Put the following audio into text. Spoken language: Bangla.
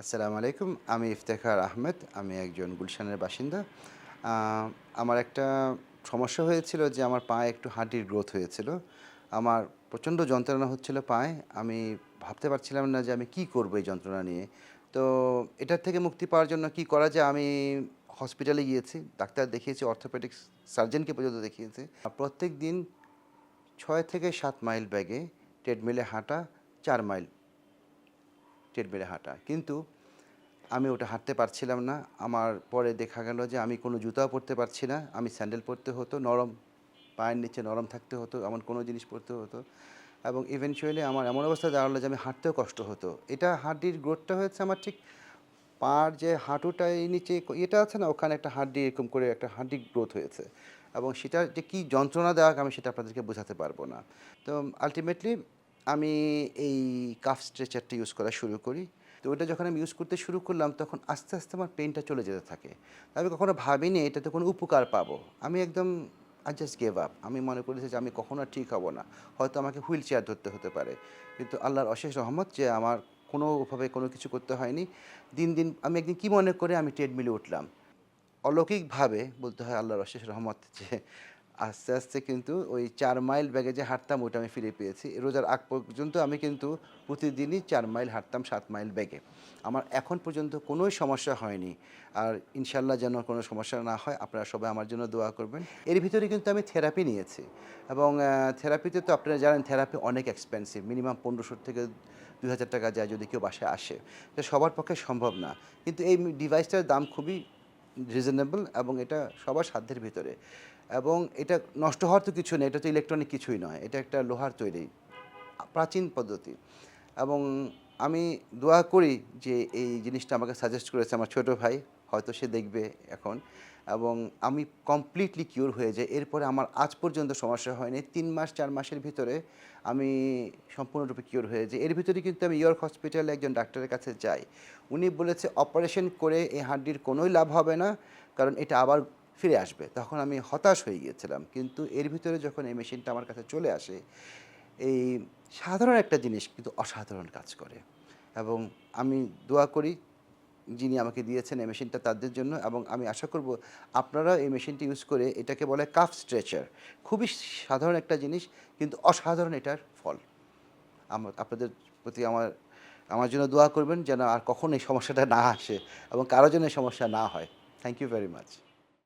আসসালামু আলাইকুম, আমি ইফতেখার আহমেদ, আমি একজন গুলশানের বাসিন্দা। আমার একটা সমস্যা হয়েছিল যে আমার পায়ে একটু হাড্ডির গ্রোথ হয়েছিল। আমার প্রচণ্ড যন্ত্রণা হচ্ছিল পায়ে, আমি ভাবতে পারছিলাম না যে আমি কি করব এই যন্ত্রণা নিয়ে। তো এটার থেকে মুক্তি পাওয়ার জন্য কি করা যায়, আমি হসপিটালে গিয়েছি, ডাক্তার দেখিয়েছি অর্থোপেডিক্স সার্জনকে পর্যন্ত দেখিয়েছি। প্রত্যেক দিন ছয় থেকে সাত মাইল ব্যাগে ট্রেডমিলে হাঁটা, চার মাইল ট্রেডমিলে হাঁটা। কিন্তু আমি ওটা হাঁটতে পারছিলাম না। আমার পরে দেখা গেল যে আমি কোনো জুতাও পরতে পারছি না। আমি স্যান্ডেল পরতে হতো, নরম পায়ের নিচে নরম থাকতে হতো, এমন কোনো জিনিস পরতে হতো। এবং ইভেনচুয়ালি আমার এমন অবস্থা দাঁড়াল যে আমি হাঁটতেও কষ্ট হতো। এটা হাড্ডির গ্রোথটা হয়েছে আমার ঠিক পার যে হাঁটুটা এই নিচে এটা আছে না, ওখানে একটা হাড্ডি এরকম করে একটা হাড্ডি গ্রোথ হয়েছে। এবং সেটা যে কী যন্ত্রণা দেওয়া আমি সেটা আপনাদেরকে বোঝাতে পারব না। তো আলটিমেটলি আমি এই কাফ স্ট্রেচারটা ইউজ করা শুরু করি। তো ওটা যখন আমি ইউজ করতে শুরু করলাম, তখন আস্তে আস্তে আমার পেনটা চলে যেতে থাকে। আমি কখনো ভাবিনি এটাতে কোনো উপকার পাবো। আমি একদম আই জাস্ট গেভ আপ আমি মনে করেছি যে আমি কখনো ঠিক হব না। হয়তো আমাকে হুইল চেয়ার ধরতে হতে পারে। কিন্তু আল্লাহর অশেষ রহমত যে আমার কোনোভাবে কোনো কিছু করতে হয়নি। দিন দিন আমি একদিন কী মনে করে আমি ট্রেডমিলে উঠলাম। অলৌকিকভাবে বলতে হয় আল্লাহর অশেষ রহমত যে আস্তে আস্তে কিন্তু ওই চার মাইল ব্যাগে যে হাঁটতাম ওটা আমি ফিরে পেয়েছি। রোজার আগ পর্যন্ত আমি কিন্তু প্রতিদিনই চার মাইল হাঁটতাম, সাত মাইল ব্যাগে। আমার এখন পর্যন্ত কোনোই সমস্যা হয়নি। আর ইনশাল্লাহ যেন কোনো সমস্যা না হয়, আপনারা সবাই আমার জন্য দোয়া করবেন। এর ভিতরে কিন্তু আমি থেরাপি নিয়েছি। এবং থেরাপিতে তো আপনারা জানেন, থেরাপি অনেক এক্সপেন্সিভ মিনিমাম পনেরোশো থেকে দুই হাজার টাকা যায় যদি কেউ বাসায় আসে। তো সবার পক্ষে সম্ভব না। কিন্তু এই ডিভাইসটার দাম খুবই রিজনেবল এবং এটা সবার সাধ্যের ভিতরে। এবং এটা নষ্ট হওয়ার তো কিছু নেই, এটা তো ইলেকট্রনিক কিছুই নয়, এটা একটা লোহার তৈরি, প্রাচীন পদ্ধতি। এবং আমি দোয়া করি যে এই জিনিসটা আমাকে সাজেস্ট করেছে আমার ছোট ভাই, হয়তো সে দেখবে এখন। এবং আমি কমপ্লিটলি কিওর হয়ে যাই। এরপরে আমার আজ পর্যন্ত সমস্যা হয়নি। তিন মাস, চার মাসের ভিতরে আমি সম্পূর্ণরূপে কিওর হয়ে যাই। এর ভিতরে কিন্তু আমি ইয়র্ক হসপিটালে একজন ডাক্তারের কাছে যাই। উনি বলেছে অপারেশন করে এই হাড্ডির কোনোই লাভ হবে না, কারণ এটা আবার ফিরে আসবে। তখন আমি হতাশ হয়ে গিয়েছিলাম। কিন্তু এর ভিতরে যখন এই মেশিনটা আমার কাছে চলে আসে এই সাধারণ একটা জিনিস কিন্তু অসাধারণ কাজ করে। এবং আমি দোয়া করি যিনি আমাকে দিয়েছেন এই মেশিনটা তাদের জন্য এবং আমি আশা করব আপনারা এই মেশিনটি ইউজ করে এটাকে বলে কাফ স্ট্রেচার। খুবই সাধারণ একটা জিনিস কিন্তু অসাধারণ এটার ফল। আমার আপনাদের প্রতি আমার আমার জন্য দোয়া করবেন যেন আর কখনো এই সমস্যাটা না আসে এবং কারও জন্য সমস্যা না হয়। Thank you very much